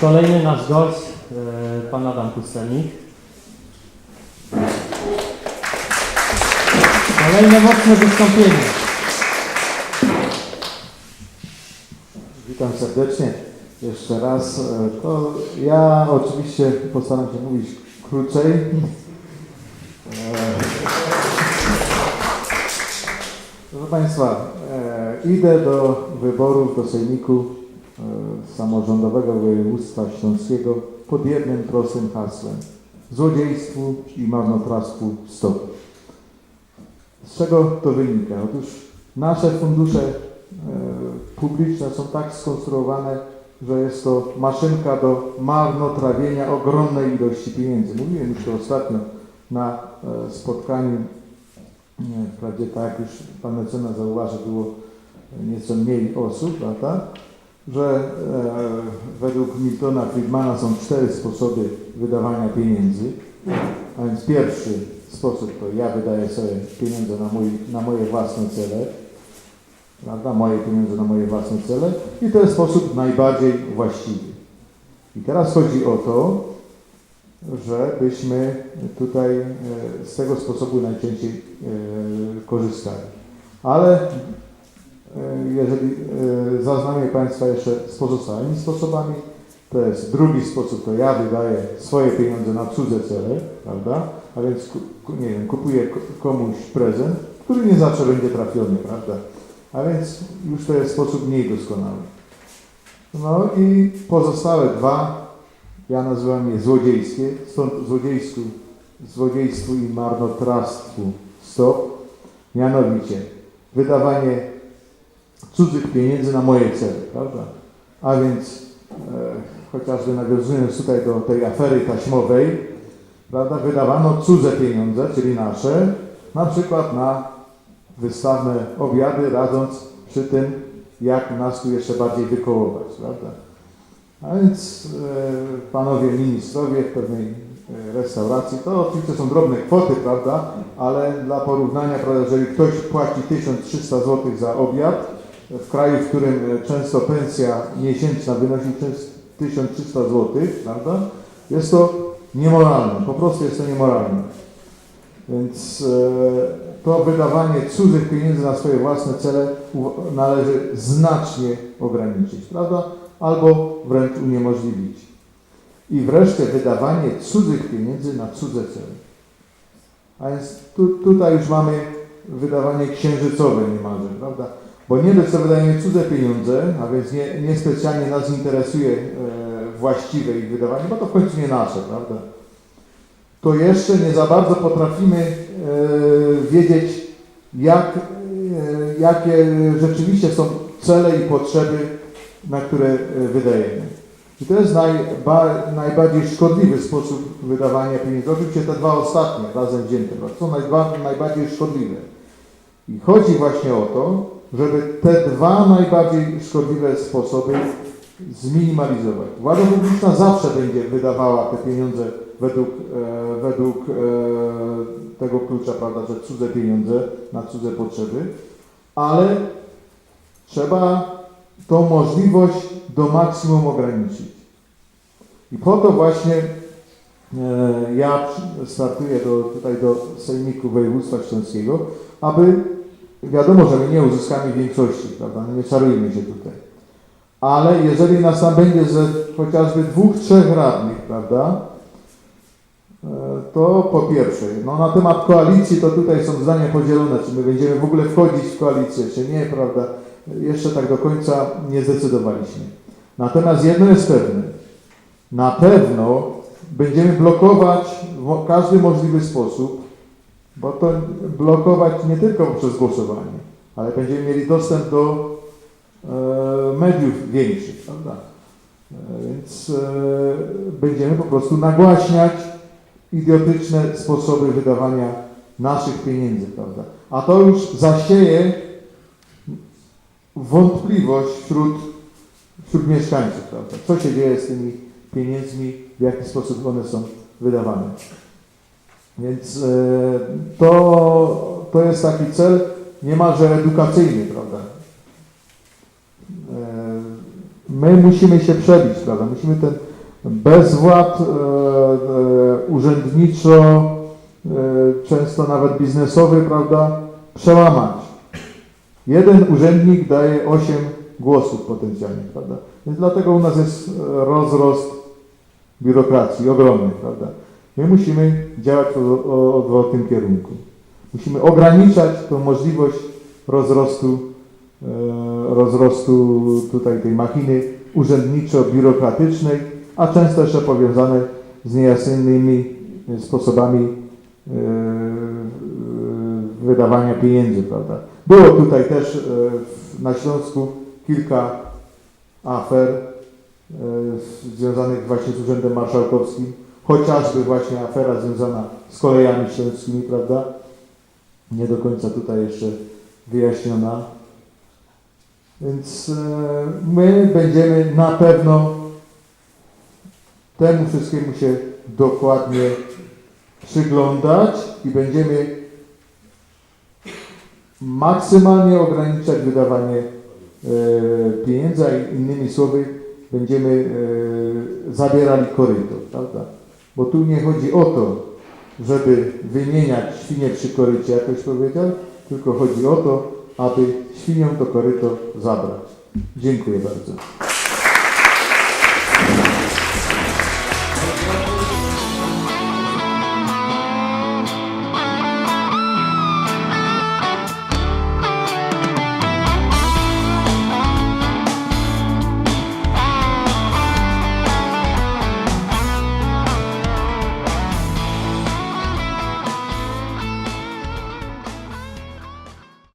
Kolejny nasz gość, e, pan Adam Pustelnik. Kolejne mocne wystąpienie. Witam serdecznie jeszcze raz. E, to ja oczywiście postaram się mówić krócej. E, proszę Państwa, idę do wyborów do Sejmiku e, Samorządowego Województwa Śląskiego pod jednym prostym hasłem. Złodziejstwu i marnotrawstwu stop. Z czego to wynika? Otóż nasze fundusze e, publiczne są tak skonstruowane, że jest to maszynka do marnotrawienia ogromnej ilości pieniędzy. Mówiłem już to ostatnio na e, spotkaniu, nie, wprawdzie tak już Pan mecenas zauważył, było nieco mniej osób, prawda? że e, według Miltona Friedmana są cztery sposoby wydawania pieniędzy. A więc pierwszy sposób to ja wydaję sobie pieniądze na, mój, na moje własne cele, prawda? Moje pieniądze na moje własne cele i to jest sposób najbardziej właściwy. I teraz chodzi o to, żebyśmy tutaj e, z tego sposobu najczęściej e, korzystali. Ale jeżeli e, zaznamię Państwa jeszcze z pozostałymi sposobami, to jest drugi sposób, to ja wydaję swoje pieniądze na cudze cele, prawda? A więc nie wiem, kupuję ko- komuś prezent, który nie zawsze będzie trafiony, prawda? A więc już to jest sposób mniej doskonały. No i pozostałe dwa, ja nazywam je złodziejskie, stąd złodziejstwu, złodziejstwu i marnotrawstwu stop, mianowicie wydawanie cudzych pieniędzy na moje cele, prawda? A więc e, chociażby nawiązując tutaj do tej afery taśmowej, prawda, wydawano cudze pieniądze, czyli nasze, na przykład na wystawne obiady, radząc przy tym, jak nas tu jeszcze bardziej wykołować, prawda? A więc e, panowie ministrowie w pewnej e, restauracji, to oczywiście są drobne kwoty, prawda, ale dla porównania, prawda, jeżeli ktoś płaci 1300 zł za obiad, w kraju, w którym e, często pensja miesięczna wynosi częst- 1300 zł, prawda, jest to niemoralne, po prostu jest to niemoralne. Więc e, to wydawanie cudzych pieniędzy na swoje własne cele należy znacznie ograniczyć, prawda? Albo wręcz uniemożliwić. I wreszcie wydawanie cudzych pieniędzy na cudze cele. A więc tu, tutaj już mamy wydawanie księżycowe niemalże, prawda? Bo nie że wydajemy cudze pieniądze, a więc nie, niespecjalnie nas interesuje e, właściwe ich wydawanie, bo to w końcu nie nasze, prawda? To jeszcze nie za bardzo potrafimy e, wiedzieć, jak, e, jakie rzeczywiście są cele i potrzeby, na które e, wydajemy. I to jest najba, najbardziej szkodliwy sposób wydawania pieniędzy. Oczywiście te dwa ostatnie razem wzięte są najba, najbardziej szkodliwe. I chodzi właśnie o to, żeby te dwa najbardziej szkodliwe sposoby zminimalizować. Władza publiczna zawsze będzie wydawała te pieniądze według, e, według e, tego klucza, prawda, że cudze pieniądze na cudze potrzeby, ale trzeba tą możliwość do maksimum ograniczyć. I po to właśnie e, ja startuję do, tutaj do Sejmiku Województwa Śląskiego, aby wiadomo, że my nie uzyskamy większości, prawda, nie czarujmy się tutaj. Ale jeżeli nas tam będzie ze chociażby dwóch, trzech radnych, prawda, e, to po pierwsze, no na temat koalicji to tutaj są zdania podzielone, czy my będziemy w ogóle wchodzić w koalicję, czy nie, prawda, jeszcze tak do końca nie zdecydowaliśmy. Natomiast jedno jest pewne, na pewno będziemy blokować w każdy możliwy sposób, bo to blokować nie tylko poprzez głosowanie, ale będziemy mieli dostęp do e, mediów większych, prawda? E, więc e, będziemy po prostu nagłaśniać idiotyczne sposoby wydawania naszych pieniędzy, prawda? A to już zasieje wątpliwość wśród, wśród mieszkańców, prawda? Co się dzieje z tymi pieniędzmi, w jaki sposób one są wydawane. Więc e, to, to jest taki cel niemalże edukacyjny, prawda? E, my musimy się przebić, prawda? Musimy ten bezwład, e, urzędniczo, często nawet biznesowy, prawda, przełamać. Jeden urzędnik daje 8 głosów potencjalnych, prawda? Więc dlatego u nas jest rozrost biurokracji ogromny, prawda? My musimy działać w odwrotnym kierunku. Musimy ograniczać tą możliwość rozrostu, e, rozrostu tutaj tej machiny urzędniczo-biurokratycznej, a często jeszcze powiązane z niejasnymi sposobami e, wydawania pieniędzy, prawda? Było tutaj też e, na Śląsku kilka afer związanych właśnie z Urzędem Marszałkowskim, chociażby właśnie afera związana z kolejami śląskimi, prawda? Nie do końca tutaj jeszcze wyjaśniona. Więc e, my będziemy na pewno temu wszystkiemu się dokładnie przyglądać i będziemy maksymalnie ograniczać wydawanie e, pieniędzy, a innymi słowy będziemy e, zabierali koryto, prawda? Bo tu nie chodzi o to, żeby wymieniać świnie przy korycie, jak ktoś powiedział, tylko chodzi o to, aby świniom to koryto zabrać. Dziękuję bardzo.